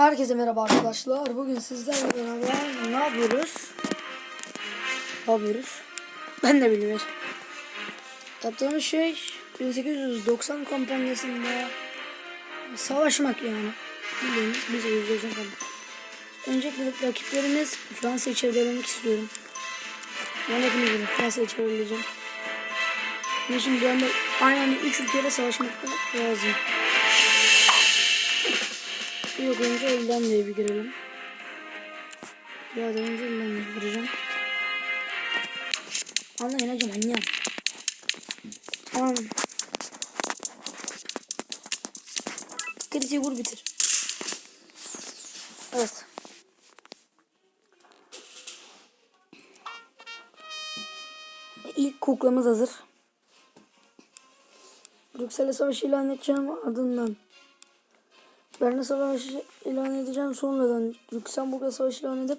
Herkese merhaba arkadaşlar. Bugün sizlerle beraber ne yapıyoruz? Ne yapıyoruz? Ben de bilmiyorum. Yaptığımız şey 1890 kampanyasında savaşmak yani. Bildiğiniz biz 1890 kampanyası. Öncelikle rakiplerimiz Fransa'yı çevrelemek istiyorum. Ben hepiniz bilin Fransa'yı çevreleyeceğim. Bunun için bir anda aynı anda 3 ülkeyle savaşmak lazım. Yok önce Hollanda'ya bir girelim. Biraz önce Hollanda'ya gireceğim. Anlayın hacım annem. Tamam. Kritiği vur bitir. Evet. İlk kuklamız hazır. Brüksel'e savaşı ilan edeceğim ardından. Berlin Savaşı ilan edeceğim. Sonradan Lüksemburg'a savaş ilan edip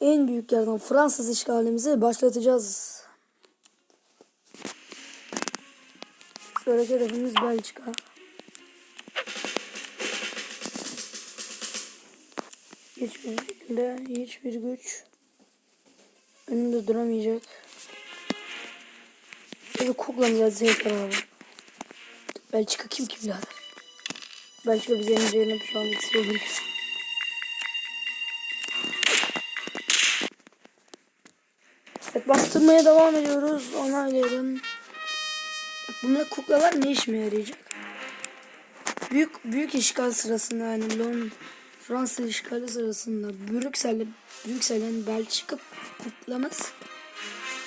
en büyük yerden Fransız işgalimizi başlatacağız. Sonraki hedefimiz Belçika. Hiçbir şekilde hiçbir güç önünde duramayacak. Şöyle kuklamız yeter abi. Belçika kim ki birader? Belki bize yeneceğini şu an söyleyeyim. Evet bastırmaya devam ediyoruz. Onaylayalım. Bunlar kuklalar ne işime yarayacak? Büyük büyük işgal sırasında yani Londra Fransa işgali sırasında Brüksel'le Brüksel'in Belçika kuklamız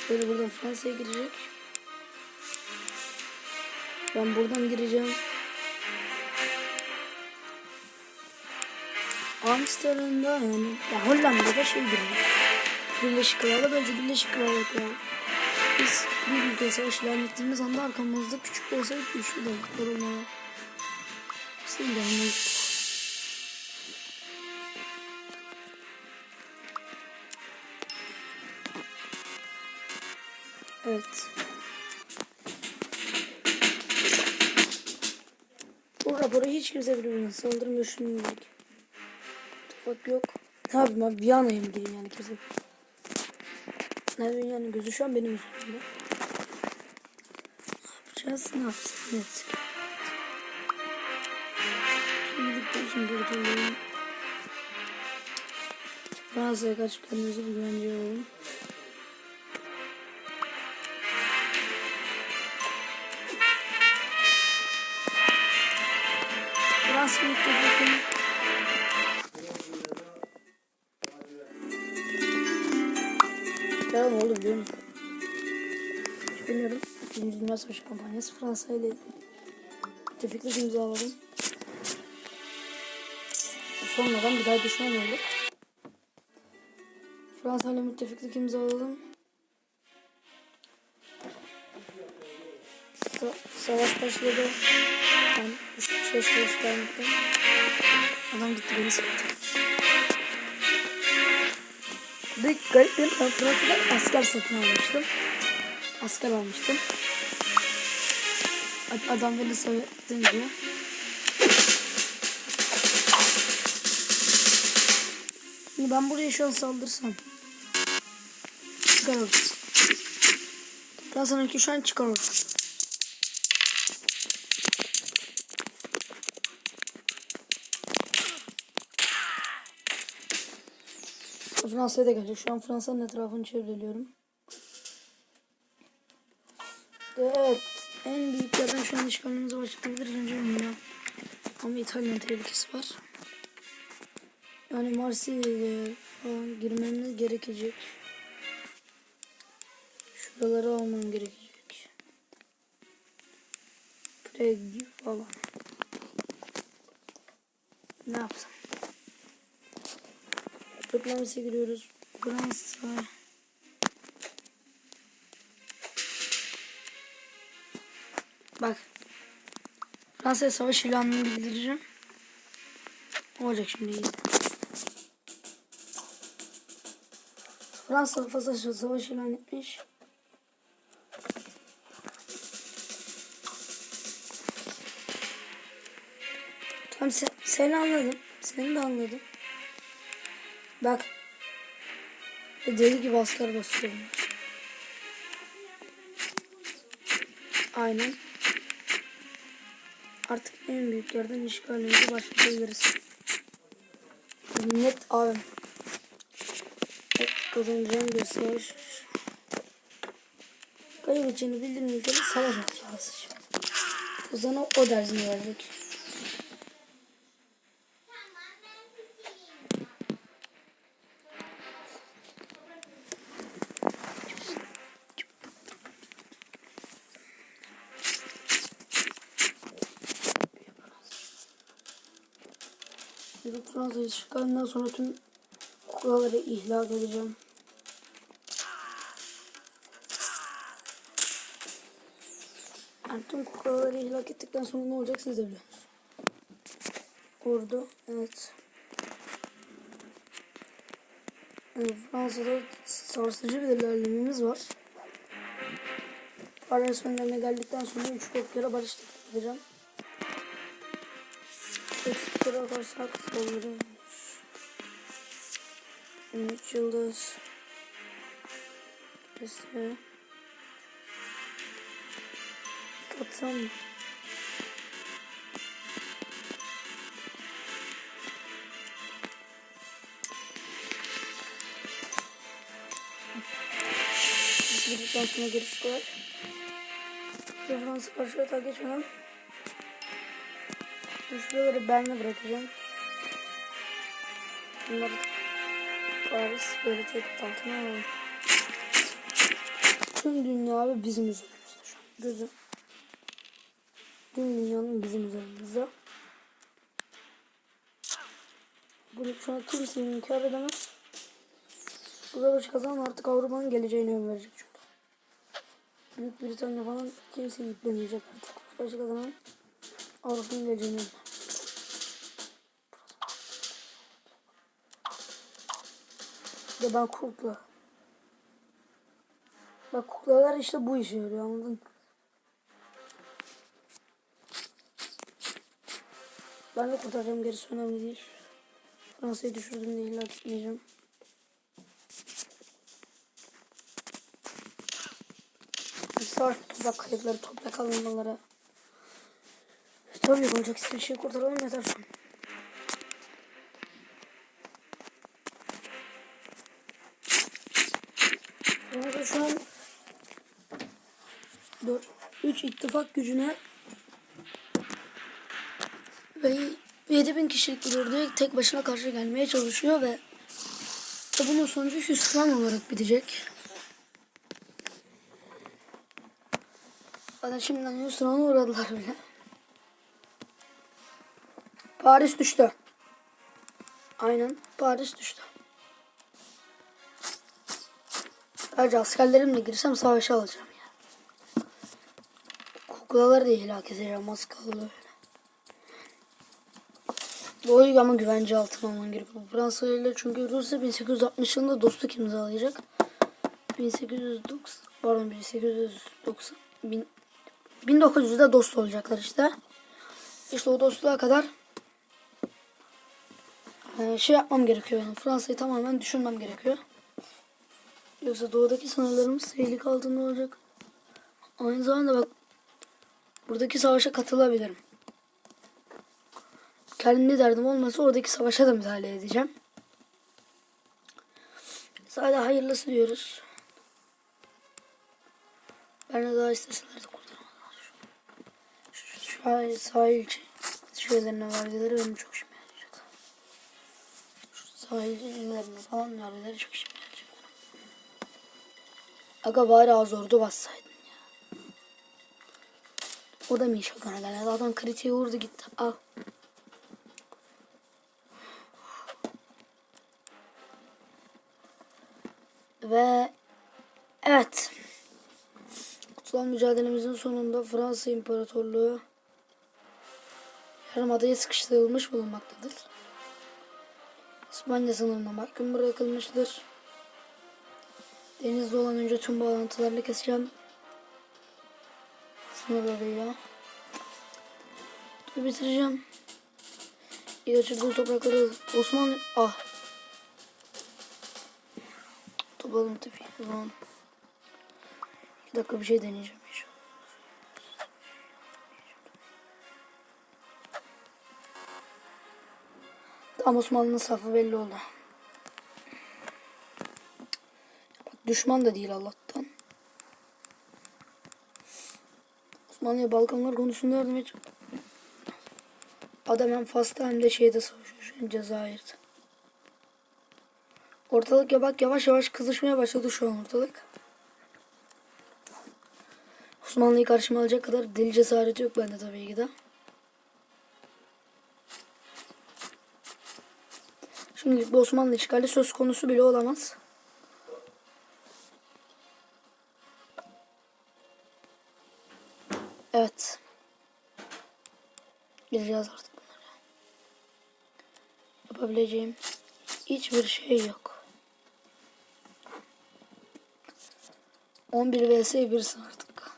böyle buradan Fransa'ya girecek. Ben buradan gireceğim. Amsterdam'da yani ya Hollanda'da şey gibi. Birleşik Krallık önce Birleşik Krallık var. Biz bir ülke savaş ilan ettiğimiz anda arkamızda küçük de olsa güçlü de koruma. Şimdi anlayıp. Evet. Bu raporu hiç kimse birbirine saldırmıyor şimdilik. Bak yok. Ne yapayım abi Viyana'ya mı gideyim yani kimse. Nerede yani gözü şu an benim üstümde. Ne yapacağız? Ne yapsak? Ne etsek? Şimdi için kurtulayım. Fransa'ya karşı kendimizi bir güvence alalım. Fransa müttefikim. Ne oldu biliyor musun? Hiç bilmiyorum. İkinci Dünya Savaşı kampanyası Fransa ile müttefiklik imzaladım. Sonradan bir daha düşman olduk. Fransa ile müttefiklik imzaladım. Sa savaş başladı. Ben üç şey savaş vermekten. Adam gitti beni sıktı. Bir garip bir Fransa'da asker satın almıştım. Asker almıştım. Ad- Adam beni sevdim diyor. Şimdi ben buraya şu an saldırsam. Çıkar. Fransa'nın ki şu an çıkar. Fransa'ya da gelecek. Şu an Fransa'nın etrafını çevreliyorum. Evet. En büyük yerden şu an işgalimize başlayabiliriz önce bilmiyorum. Ama İtalya'nın tehlikesi var. Yani Marsilya'ya falan girmemiz gerekecek. Şuraları almam gerekecek. Pregi falan. Ne yapsam? Diplomasya giriyoruz. Fransa. Bak. Fransa'ya savaş ilanını bildireceğim. Olacak şimdi. Fransa Fransa savaş ilan etmiş. Tamam sen, seni anladım. Seni de anladım. Bak. Deli gibi asker basıyor. Aynen. Artık en büyüklerden işgalimizi başlatabiliriz. Net abi. Net kazanacağım bir savaş. Kaybedeceğini bildiğim ülkede savaş açacağız. O zaman o dersini verecek. Fransa'yı işgalinden sonra tüm kuralları ihlal edeceğim. Yani tüm kuralları ihlal ettikten sonra ne olacak siz de biliyorsunuz. Ordu, evet. Yani Fransa'da sarsıcı bir ilerlememiz var. Paris önlerine geldikten sonra 3 4 kere barış teklif edeceğim. 8 kere atarsak saldırırmış. 3 yıldız. Neyse. Atsam mı? Girdikten sonra gerisi kolay. Ve Fransa karşı atağa geçmeden Şuraları Bern'e bırakacağım. Bunları Paris böyle tek altına alalım. Tüm dünya abi bizim üzerimizde şu an. Gözüm. Tüm dünyanın bizim üzerimizde. Bunu şu an kimse inkar edemez. Bu savaşı kazanan artık Avrupa'nın geleceğine yön verecek çünkü. Büyük Britanya falan kimse yüklemeyecek artık. Savaşı kazanan Avrupa'nın geleceğine yön Ya ben kukla. Bak kuklalar işte bu işe yarıyor anladın? Ben de kurtaracağım gerisi önemli değil. Fransa'yı düşürdüm diye illa gitmeyeceğim. Savaş toprak kayıpları, toprak alınmaları. Tabii olacak bir şey kurtaralım yeter şu. Fransa şu an 4 3 ittifak gücüne ve 7000 kişilik bir orduya tek başına karşı gelmeye çalışıyor ve bunun sonucu hüsran olarak bitecek. Bana şimdiden hüsrana uğradılar bile. Paris düştü. Aynen Paris düştü. Sadece askerlerimle girsem savaşa alacağım ya. Kuklaları da helak edeceğim az kaldı. Doğuyu ama güvence altına alman gerekiyor. Fransa ile çünkü Rusya 1860 yılında dostluk imzalayacak. 1890 pardon 1890 bin, 1900'de dost olacaklar işte. İşte o dostluğa kadar e, şey yapmam gerekiyor. Yani Fransa'yı tamamen düşünmem gerekiyor. Yoksa doğudaki sınırlarımız tehlike altında olacak. Aynı zamanda bak buradaki savaşa katılabilirim. Kendi derdim olmasa oradaki savaşa da müdahale edeceğim. Sadece hayırlısı diyoruz. Ben de daha isteseler de kurtarmadılar. Şu, şu, şu sahil şeylerine vergileri benim çok işime yarayacak. Şu sahil ürünlerine falan vergileri çok işime. Aga bari az ordu bassaydın ya. O da mı hakana geldi? Adam kritiğe vurdu gitti. Al. Ve evet. Kutsal mücadelemizin sonunda Fransa İmparatorluğu Yarımada'ya sıkıştırılmış bulunmaktadır. İspanya sınırına mahkum bırakılmıştır. Denizde olan önce tüm bağlantılarını keseceğim. Sınırlarıyla. Dur bitireceğim. Geçirdiği toprakları Osmanlı... Ah. Topladım. O zaman... Bir dakika bir şey deneyeceğim. Tam Osmanlı'nın safı belli oldu. Düşman da değil Allah'tan. Osmanlı'ya Balkanlar konusunda yardım et. Adam hem Fas'ta hem de şeyde savaşıyor şu an Cezayir'de. Ortalık ya bak yavaş yavaş kızışmaya başladı şu an ortalık. Osmanlı'yı karşıma alacak kadar deli cesareti yok bende tabii ki de. Şimdi bu Osmanlı işgali söz konusu bile olamaz. Evet. Gireceğiz artık bunlara. Yapabileceğim hiçbir şey yok. 11 vs 1'sin artık.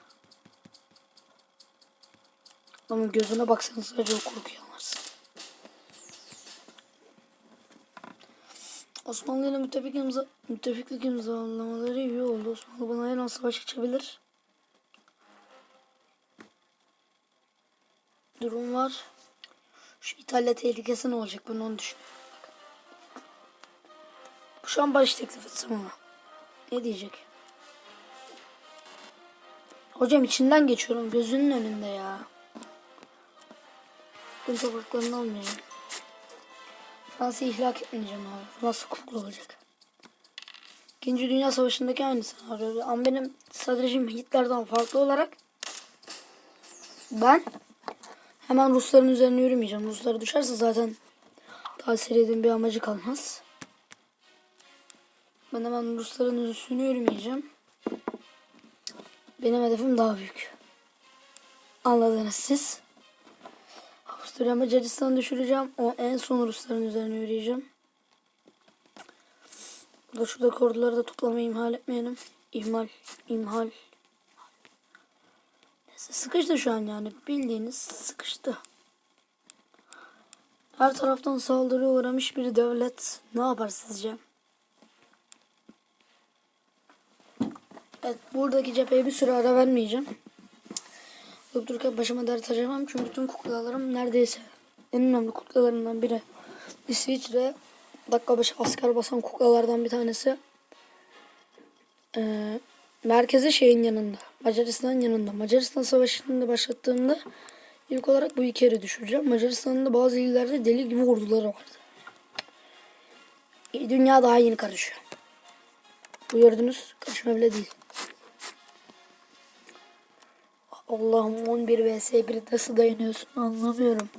Ama gözüne baksanız sadece o korkuyu anlarsın. Osmanlı ile müttefik, imza, müttefiklik imzalamaları iyi oldu. Osmanlı bana her an savaş açabilir. Durum var. Şu İtalya tehlikesi ne olacak ben onu düşünüyorum. Şu an baş teklif etsem ama. Ne diyecek? Hocam içinden geçiyorum gözünün önünde ya. Gün topraklarını almayacağım. Fransa'yı ihlak etmeyeceğim abi. Nasıl hukuklu olacak? İkinci Dünya Savaşı'ndaki aynı senaryo. Ama benim stratejim Hitler'den farklı olarak ben hemen Rusların üzerine yürümeyeceğim. Ruslar düşerse zaten daha serinin bir amacı kalmaz. Ben hemen Rusların üstüne yürümeyeceğim. Benim hedefim daha büyük. Anladınız siz. Avusturya Macaristan'ı düşüreceğim. O en son Rusların üzerine yürüyeceğim. Burada şuradaki orduları da toplamayı imhal etmeyelim. İhmal, imhal. Sıkıştı şu an yani. Bildiğiniz sıkıştı. Her taraftan saldırıya uğramış bir devlet ne yapar sizce? Evet buradaki cepheye bir süre ara vermeyeceğim. Durup dururken başıma dert açamam çünkü tüm kuklalarım neredeyse en önemli kuklalarımdan biri. İsviçre dakika başı asker basan kuklalardan bir tanesi. Ee, merkezi şeyin yanında. Macaristan'ın yanında. Macaristan Savaşı'nı da başlattığımda ilk olarak bu iki yeri düşüreceğim. Macaristan'ın da bazı illerde deli gibi orduları vardı. Dünya daha yeni karışıyor. Bu gördünüz karışma bile değil. Allah'ım 11 vs 1 nasıl dayanıyorsun anlamıyorum.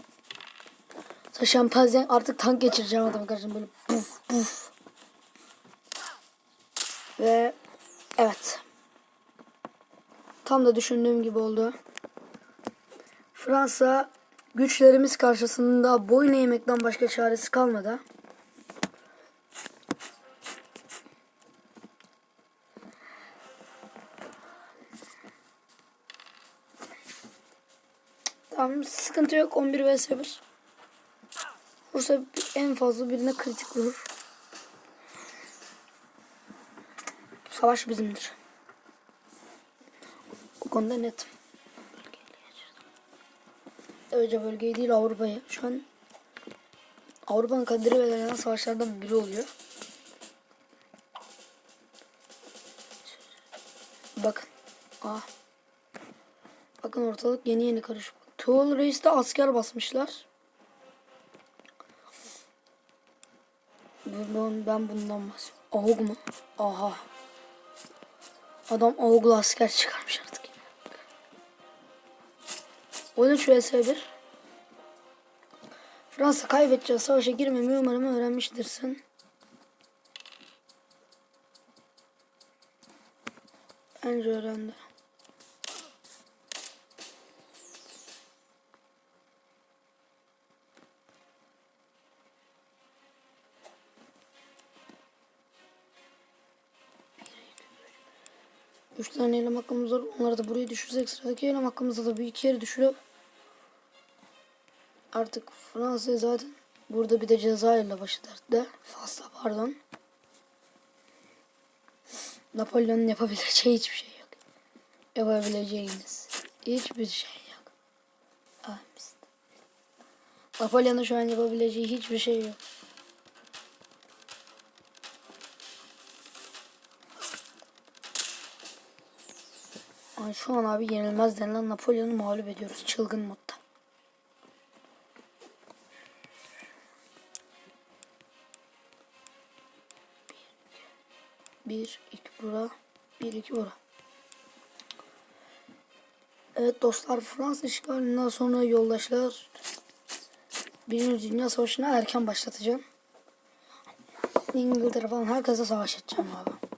Sen şempanzen artık tank geçireceğim adamı karşım böyle puf puf. Ve evet. Tam da düşündüğüm gibi oldu. Fransa güçlerimiz karşısında boyun eğmekten başka çaresi kalmadı. Tamam sıkıntı yok 11 vs 1. Vursa en fazla birine kritik vurur. Savaş bizimdir. Konuda net. Önce bölgeyi değil Avrupa'yı. Şu an Avrupa'nın kaderi belirlenen savaşlardan biri oluyor. Bakın. Ah. Bakın ortalık yeni yeni karışık. Tuğul Reis'te asker basmışlar. Ben, ben bundan bahsediyorum. Aug mu? Aha. Adam Aug'lu asker çıkarmış artık. 13 vs 1. Fransa kaybedeceği savaşa girmemeyi umarım öğrenmiştirsin. Bence öğrendi. Üç tane eylem hakkımız var. Onları da buraya düşürsek sıradaki eylem hakkımızda da bir iki yere düşürüp artık Fransa'yı zaten Burada bir de Cezayir'le başı dertte. Fasla pardon. Napolyon'un yapabileceği hiçbir şey yok. Yapabileceğiniz hiçbir şey yok. Napolyon'un şu an yapabileceği hiçbir şey yok. Ay şu an abi yenilmez denilen Napolyon'u mağlup ediyoruz çılgın modda. Bir, iki bura, bir, iki bura. Evet dostlar Fransız işgalinden sonra yoldaşlar Birinci Dünya Savaşı'na erken başlatacağım. İngiltere falan herkese savaş edeceğim abi.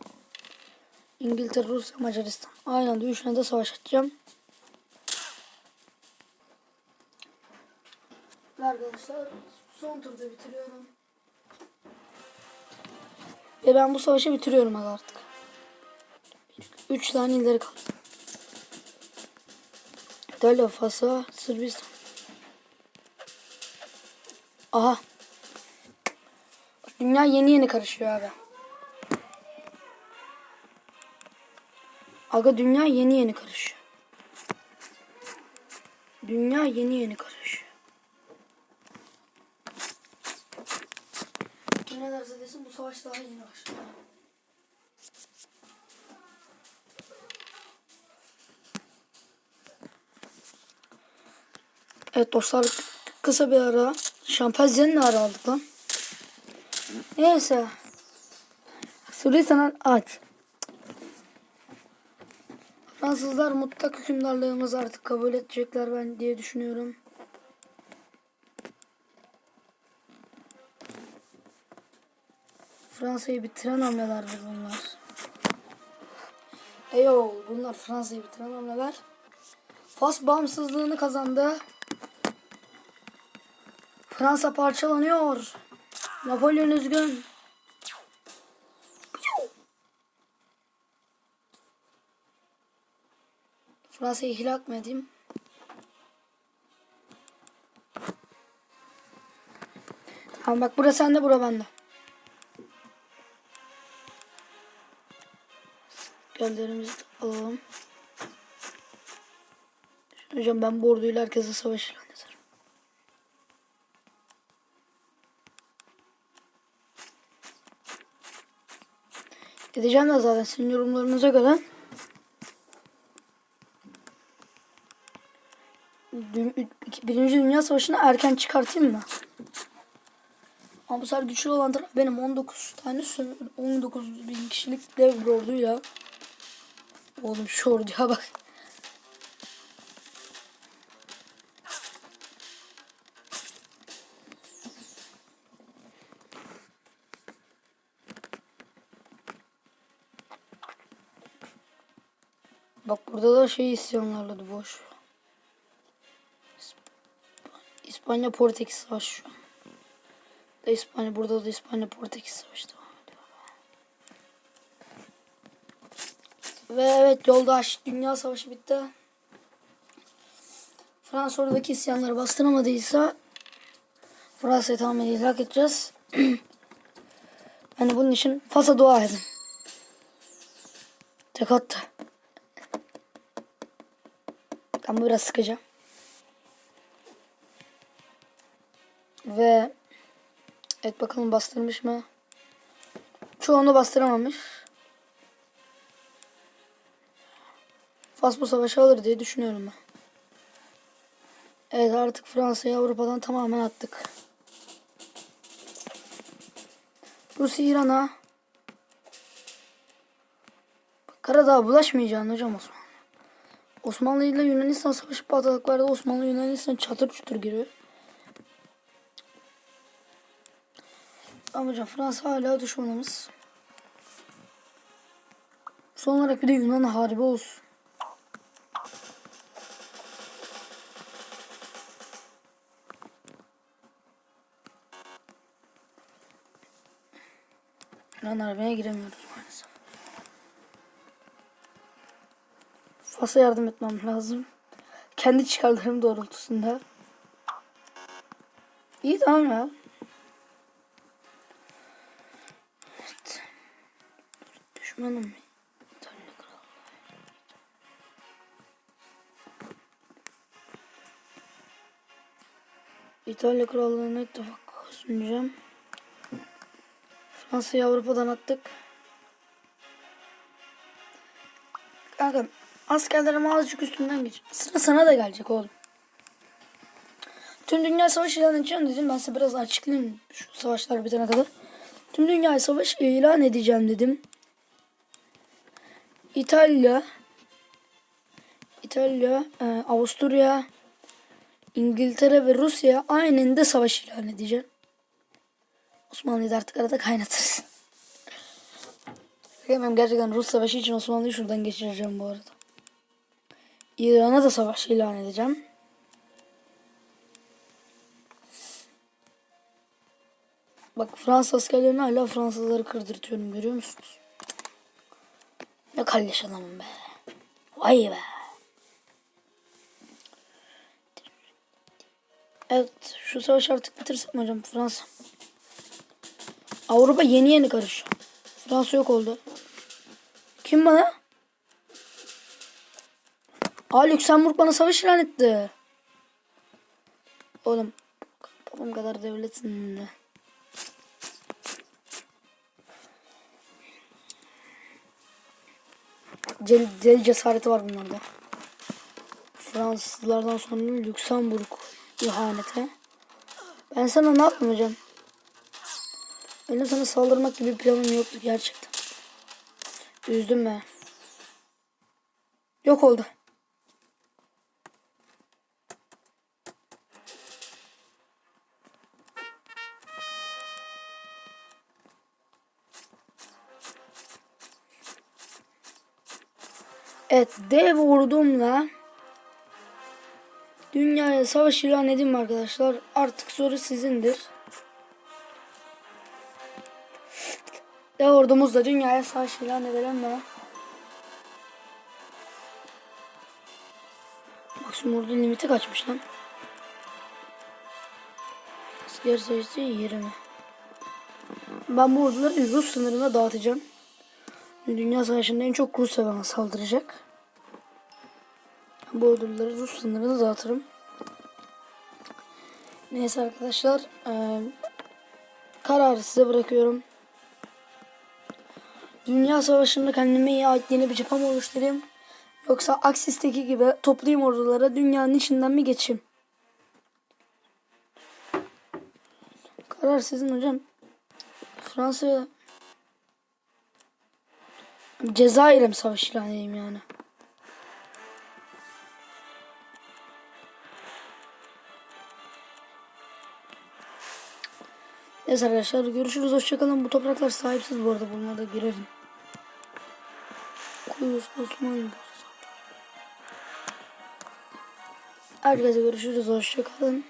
İngiltere, Rusya, Macaristan. Aynı anda üçüne de savaş edeceğim. Ve Arkadaşlar son turda bitiriyorum. Ve ben bu savaşı bitiriyorum artık. 3 tane ileri kaldı. İtalya, Fasa, Sırbistan. Aha. Dünya yeni yeni karışıyor abi. Aga dünya yeni yeni karışıyor. Dünya yeni yeni karışıyor. Ne derse desin bu savaş daha yeni başlıyor. Evet dostlar kısa bir ara. Şampanzenin ara aldık lan. Neyse. Suriye'den aç. Fransızlar mutlak hükümdarlığımızı artık kabul edecekler ben diye düşünüyorum. Fransa'yı bitiren hamlelerdir bunlar. Eyo bunlar Fransa'yı bitiren hamleler. Fas bağımsızlığını kazandı. Fransa parçalanıyor. Napolyon üzgün. Fransa'yı hilak mı edeyim? Tamam bak burası sende bura bende. Göllerimizi alalım. Şimdi hocam ben bu orduyla herkese savaş ilan ederim. Gideceğim de zaten sizin yorumlarınıza göre. Birinci Dünya Savaşı'nı erken çıkartayım mı? Ama bu sefer güçlü olan taraf benim 19 tane sö- 19 bin kişilik dev bir orduyla. Oğlum şu orduya bak. Bak burada da şey isyanlarladı boş. İspanya Portekiz savaşı şu an. Da İspanya burada da İspanya Portekiz savaşı devam. Ve evet yoldaş dünya savaşı bitti. Fransa oradaki isyanları bastıramadıysa Fransa'yı tamamen ilhak edeceğiz. yani bunun için Fas'a dua edin. Tek attı. Ama biraz sıkacağım. Ve evet bakalım bastırmış mı? Çoğunu bastıramamış. Fas bu savaşı alır diye düşünüyorum ben. Evet artık Fransa'yı Avrupa'dan tamamen attık. Rusya İran'a Karadağ'a bulaşmayacaksın hocam Osmanlı. Osmanlı ile Yunanistan savaşı patladıklarda Osmanlı Yunanistan çatır çutur giriyor. Ama hocam Fransa hala düşmanımız. Son olarak bir de Yunan harbi olsun. Yunan harbine giremiyoruz maalesef. Fas'a yardım etmem lazım. Kendi çıkarlarım doğrultusunda. İyi tamam ya. Düşmanım. İtalya Krallığı. İtalya Krallığı'nı ilk defa sunacağım. Fransa'yı Avrupa'dan attık. Kanka askerlerim azıcık üstünden geç. Sıra sana da gelecek oğlum. Tüm dünya savaş ilan edeceğim dedim. Ben size biraz açıklayayım şu savaşlar bitene kadar. Tüm dünya savaş ilan edeceğim dedim. İtalya, İtalya, e, Avusturya, İngiltere ve Rusya aynında savaş ilan edeceğim. Osmanlı'yı da artık arada kaynatırız. Hemen gerçekten Rus savaşı için Osmanlı'yı şuradan geçireceğim bu arada. İran'a da savaş ilan edeceğim. Bak Fransız askerlerini hala Fransızları kırdırtıyorum görüyor musunuz? Ne kalleş adamım be. Vay be. Evet şu savaşı artık bitirsem hocam Fransa. Avrupa yeni yeni karışıyor. Fransa yok oldu. Kim bana? Aa Lüksemburg bana savaş ilan etti. Oğlum babam kadar devletsin de. Cel, deli cesareti var bunlarda. Fransızlardan sonra Lüksemburg ihanete. Ben sana ne yaptım hocam? Benim sana saldırmak gibi planım yoktu gerçekten. Üzdün be. Yok oldu. Evet dev ordumla dünyaya savaş ilan edeyim arkadaşlar. Artık soru sizindir. Dev ordumuzla dünyaya savaş ilan edelim mi? Maksimum ordu limiti kaçmış lan? Asker sayısı 20. Ben bu orduları Rus sınırına dağıtacağım. Dünya Savaşı'nda en çok Rusya bana saldıracak. Bu orduları Rus sınırına dağıtırım. Neyse arkadaşlar. eee, kararı size bırakıyorum. Dünya Savaşı'nda kendime iyi ait yeni bir cephe mi oluşturayım? Yoksa Aksis'teki gibi toplayayım ordulara dünyanın içinden mi geçeyim? Karar sizin hocam. Fransa'ya Cezayir'e mi savaş ilan edeyim yani? Neyse arkadaşlar görüşürüz hoşçakalın. Bu topraklar sahipsiz bu arada bunlara da girerim. Kuyus Osmanlı. Herkese görüşürüz hoşçakalın.